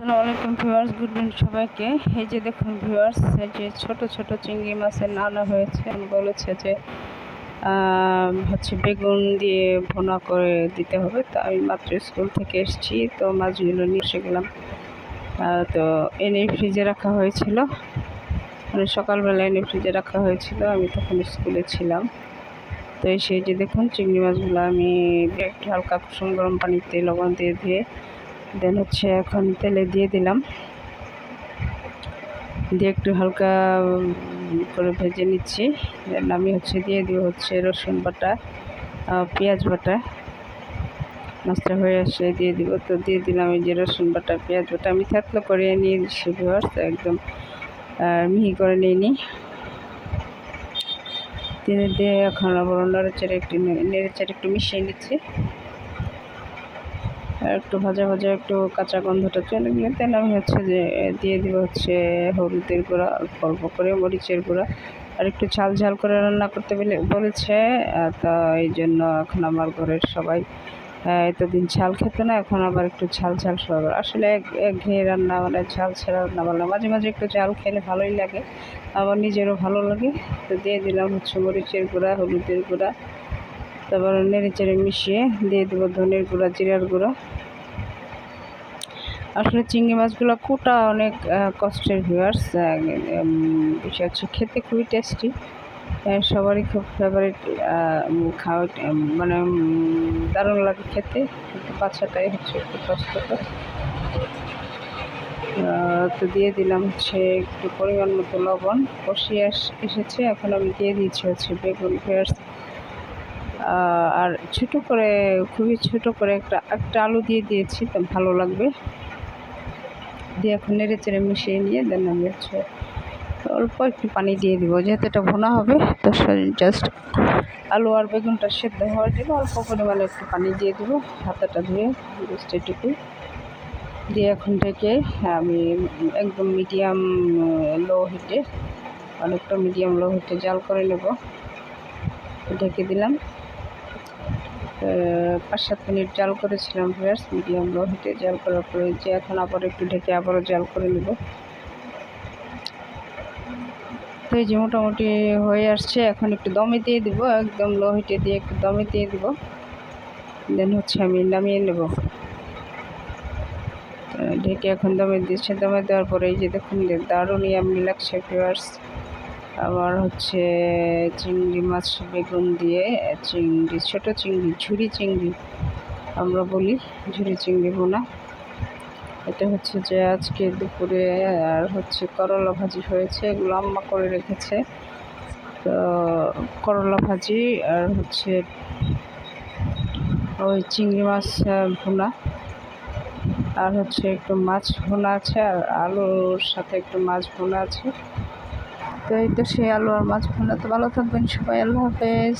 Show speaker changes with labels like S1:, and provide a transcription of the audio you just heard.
S1: আসসালামু আলাইকুম viewers, good morning সবাইকে। এই যে দেখুন ভিউয়ার্স যে ছোট ছোট চিংড়ি মাছের নানা হয়েছে, আমি বলেছে যে হচ্ছে বেগুন দিয়ে ভোনা করে দিতে হবে। তো আমি মাত্র স্কুল থেকে এসেছি, তো মাছগুলো নিয়ে এসে গেলাম। তো এনে ফ্রিজে রাখা হয়েছিল। মানে সকালবেলা এনে ফ্রিজে রাখা হয়েছিল, আমি তখন স্কুলে ছিলাম। তো সেই যে দেখুন, চিংড়ি মাছগুলো আমি একটু হালকা কুসুম গরম পানিতে লবণ দিয়ে দিয়ে দেন হচ্ছে এখন তেলে দিয়ে দিলাম। দিয়ে একটু হালকা করে ভেজে নিচ্ছি। দেন আমি হচ্ছে দিয়ে দিব হচ্ছে রসুন বাটা পেঁয়াজ বাটা। মাছটা হয়ে আসলে দিয়ে দিব। তো দিয়ে দিলাম এই যে রসুন বাটা, পেঁয়াজ বাটা। আমি থাকলে করে নিয়ে দিচ্ছি ভিউয়ার্স একদম মিহি করে নিয়ে নিই দিয়ে দিয়ে এখন আবার নেড়েচেড়ে একটু নেড়েচেড়ে একটু মিশিয়ে নিচ্ছি। একটু ভাজা ভাজা একটু কাঁচা গন্ধটা চলে গেলে তেল আমি হচ্ছে যে দিয়ে দিব হচ্ছে হলুদের গুঁড়া, অল্প করে মরিচের গুঁড়া। আর একটু ঝাল ঝাল করে রান্না করতে বলে, বলেছে তা এই জন্য এখন আমার ঘরের সবাই এতদিন ঝাল খেত না, এখন আবার একটু ঝাল ঝাল সবার আসলে ঘেয়ে রান্না মানে ঝাল ছাড়া রান্না ভালো মাঝে মাঝে একটু ঝাল খেলে ভালোই লাগে আবার নিজেরও ভালো লাগে। তো দিয়ে দিলাম হচ্ছে মরিচের গুঁড়া, হলুদের গুঁড়া। তারপর নেড়ে চেড়ে মিশিয়ে দিয়ে দেবো ধনের গুঁড়া, জিরার গুঁড়া। আসলে চিংড়ি মাছগুলো কোটা অনেক কষ্টের ভিউয়ার্স হচ্ছে খেতে খুবই টেস্টি সবারই খুব ফেভারিট খাওয়া মানে দারুণ লাগে খেতে। কিন্তু বাচ্চাটাই হচ্ছে একটু কষ্টকর। তো দিয়ে দিলাম হচ্ছে একটু পরিমাণ মতো লবণ। কষিয়ে এসেছে। এখন আমি দিয়ে দিচ্ছি হচ্ছে বেগুন ভিউয়ার্স আর ছোটো করে, খুবই ছোট করে একটা একটা আলু দিয়ে দিয়েছি, তো ভালো লাগবে। দিয়ে এখন নেড়ে চেড়ে মিশিয়ে নিয়ে দেন আমি হচ্ছে অল্প একটু পানি দিয়ে দিব, যেহেতু এটা ভুনা হবে, তো জাস্ট আলু আর বেগুনটা সেদ্ধ হওয়ার জন্য অল্প পরিমাণে একটু পানি দিয়ে দিব, হাতাটা ধুয়ে জাস্ট দিয়ে এখন থেকে আমি একদম মিডিয়াম লো হিটে অনেকটা মিডিয়াম লো হিটে জাল করে নেব। ঢেকে দিলাম। পাঁচ সাত মিনিট জাল করেছিলাম ভিউয়ার্স, মিডিয়াম লো হিটে জাল করার পরে যে এখন আবার একটু ঢেকে আবারও জাল করে নেব। তো এই যে মোটামুটি হয়ে আসছে, এখন একটু দমে দিয়ে দিব, একদম লো হিটে দিয়ে একটু দমে দিয়ে দিব। দেন হচ্ছে আমি নামিয়ে নেব। ঢেকে এখন দমে দিচ্ছে, দমে দেওয়ার পরে এই যে দেখুন দারুণ আমি লাগছে ভিউয়ার্স। আবার হচ্ছে চিংড়ি মাছ, বেগুন দিয়ে চিংড়ি, ছোট চিংড়ি ঝুড়ি চিংড়ি আমরা বলি ঝুড়ি চিংড়ি বোনা এটা হচ্ছে যে আজকে দুপুরে আর হচ্ছে করলা ভাজি হয়েছে, এগুলো আম্মা করে রেখেছে। তো করলা ভাজি আর হচ্ছে ওই চিংড়ি মাছ ভুনা। আর হচ্ছে একটু মাছ ভুনা আছে, আর আলুর সাথে একটু মাছ ভুনা আছে। তো এই তো সেই আলু আর মাছ তো ভালো থাকবেন সবাই আল্লাহ হাফেজ।